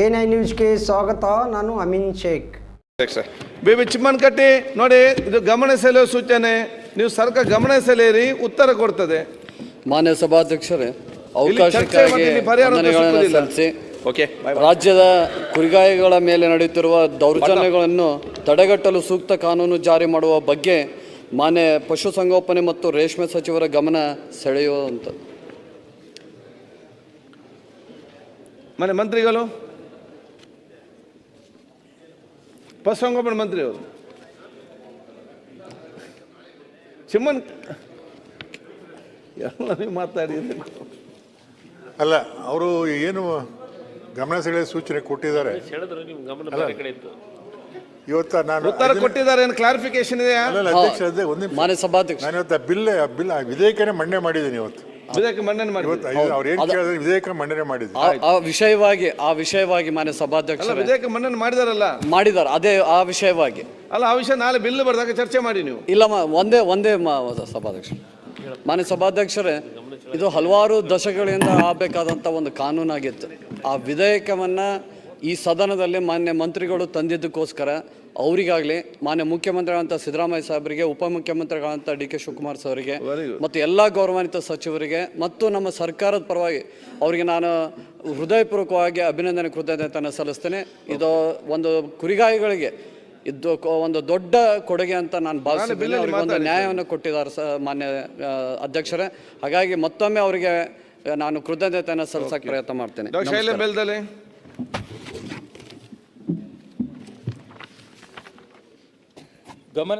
A nine ನ್ಯೂಸ್ಗೆ ಸ್ವಾಗತ ನಾನು Ameen Sheikh. Baby B B Chimmanakatti ನೋಡಿ ಇದು ಗಮನ ಸೆಳೆಯುವ ಸೂಚನೆ. ನೀವು ಸರ್ಕಾರ ಗಮನ ಸೆಳೆಯಿರಿ ಉತ್ತರ ಕೊಡ್ತದೆ. ಮಾನ್ಯ ಸಭಾಧ್ಯಕ್ಷರೇ ಅವಕಾಶಕ್ಕಾಗಿ ವಂದನೆಗಳನ್ನು. ಸಲ್ಲಿಸಿ. ಓಕೆ ರಾಜ್ಯದ ಕುರಿಗಾಯಿಗಳ ಮೇಲೆ ನಡೆಯುತ್ತಿರುವ ದೌರ್ಜನ್ಯಗಳನ್ನು ತಡೆಗಟ್ಟಲು ಸೂಕ್ತ ಕಾನೂನು ಜಾರಿ ಮಾಡುವ ಬಗ್ಗೆ ಮಾನ್ಯ ಪಶುಸಂಗೋಪನೆ ಮತ್ತು ರೇಷ್ಮೆ ಸಚಿವರ ಗಮನ ಸೆಳೆಯುವಂಥ ಮನೆ ಮಂತ್ರಿಗಳು ಪಶುಸಂಗೋಪನೆ ಮಂತ್ರಿ ಅವರು. ಚಿಮ್ಮನ್ ಎಲ್ಲ ನೀವು ಮಾತಾಡಿದ್ರಿ. ಅಲ್ಲ ಅವರು ಏನು ಗಮನ ಸೆಳೆಯ ಸೂಚನೆ ಕೊಟ್ಟಿದ್ದಾರೆ. ಇವತ್ತು ಇವತ್ತ ನಾನು ಉತ್ತರ ಕೊಟ್ಟಿದ್ದಾರೆ ಏನು ಕ್ಲಾರಿಫಿಕೇಶನ್ ಇದೆಯಾ? ಅಧ್ಯಕ್ಷ ಅದೇ ಒಂದು ನಿಮಿಷ. ಮಾನ್ಯ ಸಭಾಧ್ಯಕ್ಷ. ನಾನು ಇವತ್ತು ಬಿಲ್ ಬಿಲ್ ವಿಧೇಯಕನೇ ಮಂಡನೆ ಮಾಡಿದ್ದೀನಿ ಇವತ್ತು. ಇದಕ್ಕೆ ಮನ್ನಣೆ ಮಾಡಿ ಇವತ್ತು ಅವ್ರು ಏನು ಕೇಳಿದ್ರೆ ವಿಧೇಯಕ ಮಂಡನೆ ಮಾಡಿದ್ರು. ಆ- ಆ ವಿಷಯವಾಗಿ ಆ ವಿಷಯವಾಗಿ ಮಾನ್ಯ ಅಲ್ಲ ಸಭಾಧ್ಯಕ್ಷರೇ ವಿಧೇಯಕ ಮನ್ನಣೆ ಮಾಡಿದಾರಲ್ಲ? ಮಾಡಿದ್ದಾರೆ ಅದೇ ಆ ವಿಷಯವಾಗಿ. ಅಲ್ಲ ಆ ವಿಷಯ ನಾಳೆ ಬಿಲ್ ಬರ್ದಾಗ ಚರ್ಚೆ ಮಾಡಿ ನೀವು. ಇಲ್ಲ ಮ- ಒಂದೇ ಒಂದೇ ಮಾ- ಸಭಾಧ್ಯಕ್ಷ ಮಾನ್ಯ ಸಭಾಧ್ಯಕ್ಷರೇ ಇದು ಹಲವಾರು ದಶಕಗಳಿಂದ ಆಗಬೇಕಾದಂಥ ಒಂದು ಕಾನೂನಾಗಿತ್ತು. ಆ ವಿಧೇಯಕವನ್ನು ಈ ಸದನದಲ್ಲಿ ಮಾನ್ಯ ಮಂತ್ರಿಗಳು ತಂದಿದ್ದಕ್ಕೋಸ್ಕರ ಅವರಿಗಾಗಲಿ ಮಾನ್ಯ ಮುಖ್ಯಮಂತ್ರಿಗಳಂತ ಸಿದ್ದರಾಮಯ್ಯ ಸಾಹೇಬರಿಗೆ ಉಪಮುಖ್ಯಮಂತ್ರಿಗಳಂತ ಡಿ ಕೆ ಶಿವಕುಮಾರ್ good. ಮತ್ತು ಎಲ್ಲ ಗೌರವಾನ್ವಿತ ಸಚಿವರಿಗೆ ಮತ್ತು ನಮ್ಮ ಸರ್ಕಾರದ ಪರವಾಗಿ ಅವರಿಗೆ ನಾನು ಹೃದಯಪೂರ್ವಕವಾಗಿ ಅಭಿನಂದನೆ ಕೃತಜ್ಞತೆಯನ್ನು ಸಲ್ಲಿಸ್ತೇನೆ. ಇದು ಒಂದು ಕುರಿಗಾಯಿಗಳಿಗೆ ಇದು ಒಂದು ದೊಡ್ಡ ಕೊಡುಗೆ ಅಂತ ನಾನು ಭಾವಿಸಿದ್ದೇನೆ ಅವರಿಗೆ ಒಂದು ನ್ಯಾಯವನ್ನು ಕೊಟ್ಟಿದ್ದಾರೆ ಸ ಮಾನ್ಯ ಅಧ್ಯಕ್ಷರೇ. ಹಾಗಾಗಿ ಮತ್ತೊಮ್ಮೆ ಅವರಿಗೆ ನಾನು ಕೃತಜ್ಞತೆಯನ್ನು ಸಲ್ಲಿಸಕ್ಕೆ ಪ್ರಯತ್ನ ಮಾಡ್ತೇನೆ. ಗಮನ